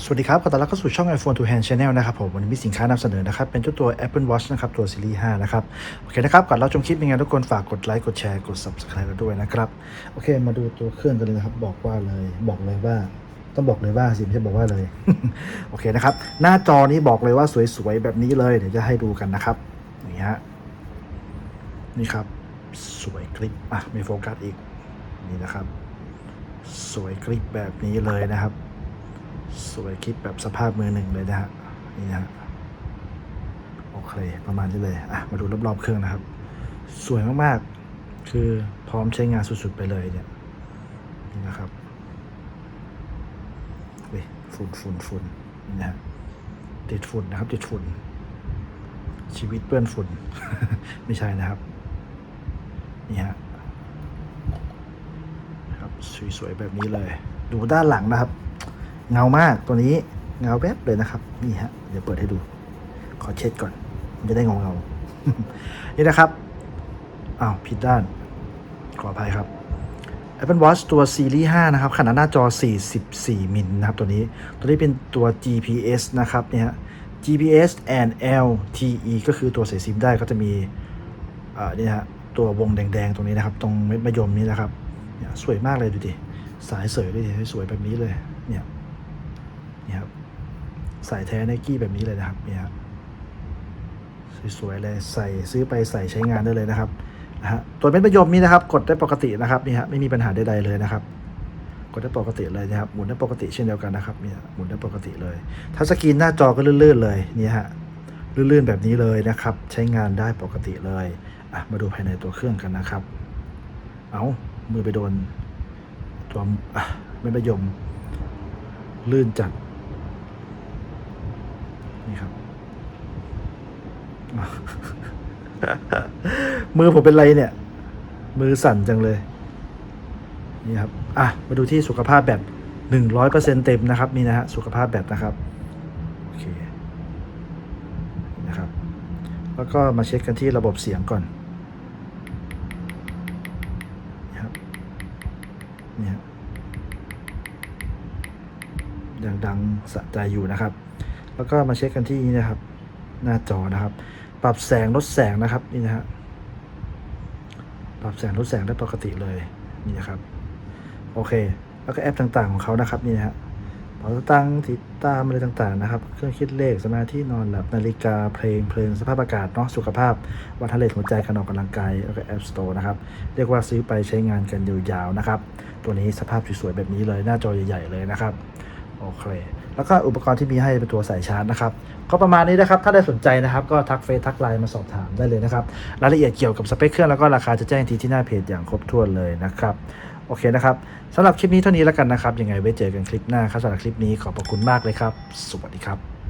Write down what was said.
สวัสดีครับ ขอต้อนรับเข้าสู่ช่อง iPhone to Hand Channel นะครับผม วันนี้มีสินค้านำเสนอนะครับ เป็นเจ้าตัว Apple Watch นะครับ ตัวซีรีส์ 5 นะครับ โอเคนะครับ ก่อนเราชมคลิปยังไงทุกคนฝากกดไลค์ กดแชร์ กด Subscribe เราด้วยนะครับ โอเค มาดูตัวเครื่องกันเลยนะครับ บอกว่าเลย บอกเลยว่า ต้องบอกเลยว่าสิไม่ใช่บอกว่าเลย โอเคนะครับ หน้าจอนี้บอกเลยว่าสวยๆ แบบนี้เลย เดี๋ยวจะให้ดูกันนะครับ นี่ฮะ นี่ครับ สวยคลิป อะมีโฟกัสอีก นี่นะครับ สวยคลิปแบบนี้เลยนะครับ สวยคลิปแบบสภาพมือหนึ่งเลยนะฮะนี่นะฮะโอเคประมาณนี้เลยอะมาดูรอบๆเครื่องนะครับ สวยมากๆ คือพร้อมใช้งานสุดๆไปเลยเนี่ยนี่นะครับเว้ยฝุ่นฝุ่นฝุ่นนี่นะฮะติดฝุ่นนะครับ ติดฝุ่น ชีวิตเปื้อนฝุ่น ไม่ใช่นะครับนี่ฮะนะครับสวยๆแบบนี้เลย ดูด้านหลังนะครับ เงามากตัวนี้เงาแวบเลยนะครับ นี่ฮะ เดี๋ยวเปิดให้ดู ขอเช็ดก่อนมันจะได้เงาเงานี่นะครับอ้าวผิดด้าน ขออภัยครับ Apple Watch ตัวซีรีส์5นะครับ ขนาดหน้าจอ 44 มิลนะครับตัวนี้ ตัวนี้เป็นตัว GPS นะครับเนี่ย GPS and LTE ก็คือตัวใส่ซิมได้ก็จะมีอ่านี่ฮะตัววงแดงๆ ตรงนี้นะครับ ตรงเม็ดมะยมนี้นะครับเนี่ยสวยมากเลยดูดิ สายเสยด้วยดิสวยแบบนี้เลย เนี่ย นี่ครับสายแท้ไนกี้แบบนี้เลยนะครับนี่ครับสวยๆเลยใส่ซื้อไปใส่ใช้งานได้เลยนะครับนะฮะตัวเม็ดมะยมนี้นะครับ กดได้ปกตินะครับนี่ฮะไม่มีปัญหาใดๆเลยนะครับกดได้ปกติเลยนะครับหมุนได้ปกติเช่นเดียวกันนะครับเนี่ยหมุนได้ปกติเลยทัชสกรีนหน้าจอก็ลื่นๆเลยนี่ฮะลื่นๆแบบนี้เลยนะครับ ใช้งานได้ปกติเลยอะมาดูภายในตัวเครื่องกันนะครับ เอามือไปโดนตัวอะไม่ประยมลื่นจัด นี่ครับ มือผมเป็นไรเนี่ย มือสั่นจังเลย นี่ครับ อะ มาดูที่สุขภาพแบบหนึ่งร้อยเปอร์เซ็นเต็มนะครับ นี่นะฮะ สุขภาพแบบนะครับโอเคนะครับ แล้วก็มาเช็คกันที่ระบบเสียงก่อนนี่ครับนี่ครับยังดังสะใจอยู่นะครับ แล้วก็มาเช็คกันที่นี่นะครับ หน้าจอนะครับ ปรับแสงลดแสงนะครับนี่นะฮะปรับแสงลดแสงได้ปกติเลยนี่นะครับ โอเค แล้วก็แอปต่างๆของเขานะครับนี่นะฮะเป๋าตั้งติดตามอะไรต่างๆนะครับ เครื่องคิดเลขสมาธินอนหลับนาฬิกาเพลงเพลิงสภาพอากาศเนาะสุขภาพ วัฒนเลหัวใจการออกกำลังกายแล้วก็แอปสโตร์นะครับ เรียกว่าซื้อไปใช้งานกันยาวๆนะครับ ตัวนี้สภาพสวยๆแบบนี้เลยหน้าจอใหญ่ๆเลยนะครับ โอเค แล้วก็อุปกรณ์ที่มีให้เป็นตัวสายชาร์จนะครับก็ประมาณนี้นะครับ ถ้าได้สนใจนะครับ ก็ทักเฟซทักไลน์มาสอบถามได้เลยนะครับ รายละเอียดเกี่ยวกับสเปคเครื่องแล้วก็ราคาจะแจ้งทีที่หน้าเพจอย่างครบถ้วนเลยนะครับโอเคนะครับสำหรับคลิปนี้เท่านี้แล้วกันนะครับยังไงไว้เจอกันคลิปหน้าครับสำหรับคลิปนี้ขอบพระคุณมากเลยครับ สวัสดีครับ